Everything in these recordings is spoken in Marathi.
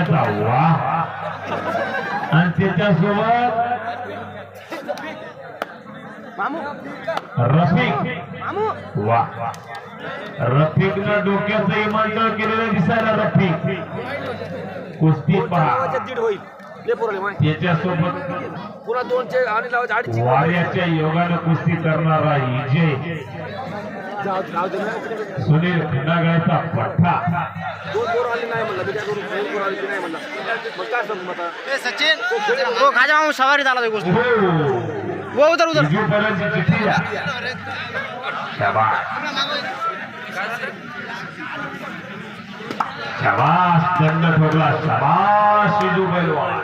आसोल्याचा वा आणि त्याच्यासोबत रफिक. वा. रफिकनं डोक्याचं इमानतळ केलेलं दिसायला रफिक. कुस्ती पहा. त्याच्यासोबत पुन्हा दोनचे आणि वाऱ्याच्या योगानं कुस्ती करणारा विजय ना. सुनील खंडागळचा पठ्ठा. दोन पोरं आली नाही म्हणलं मी काय करू? दोन पोरं आली नाही म्हणलं. मग काय सांगू आता? ए सचिन हो खाजा सवारी झाला तो गोष्ट वो. शाबास. दंड ठोकला. शाबास बिजू पैलवान.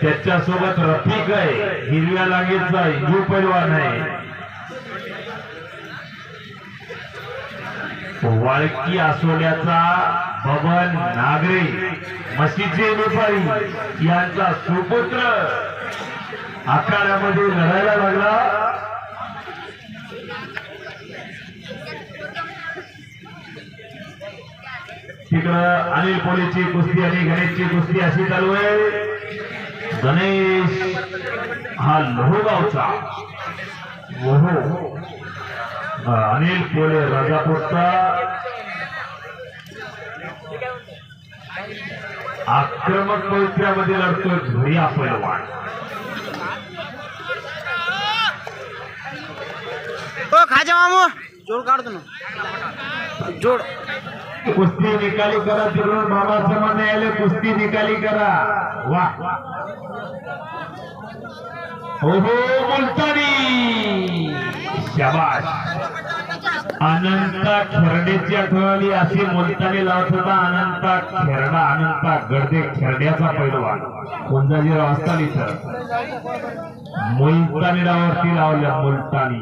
त्याच्यासोबत रफिक आहे. हिरव्या लागेचा हिंदू पैलवान आहे. वाळकी आसोल्याचा बबन नागरे मसीचे नेपाळी यांचा सुपुत्र. आखाड्यामध्ये लढायला लागला. तिकडं अनिल कोळीची कुस्ती आणि गणेशची कुस्ती अशी चालू आहे. गणेश हा लोहगावचा. लोहो अनिल कोले राजापूरचा आक्रमक पवित्र्यामध्ये लढतोय धुरिया पैलवान. हो खाजा मामू. जोड काढतो ना. जोड. कुस्ती निकाली करा तिकडून बाबाचं म्हणणे आले कुस्ती निकाली करा. वा. हो हो मुलतानी शाबाश अनंता खेरडेची आठवली अशी मुलतानी लावत होता अनंता खेरडा अनंता गडदे खेरड्याचा पैलवान. कोंजाजीराव असताना इथं. मुलतानी डावरती लावल्या मुलतानी.